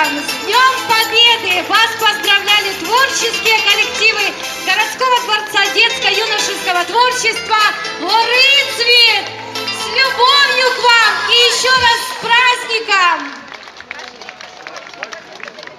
недавно с Днем Победы! Вас поздравляли творческие коллективы городского дворца детско-юношеского творчества.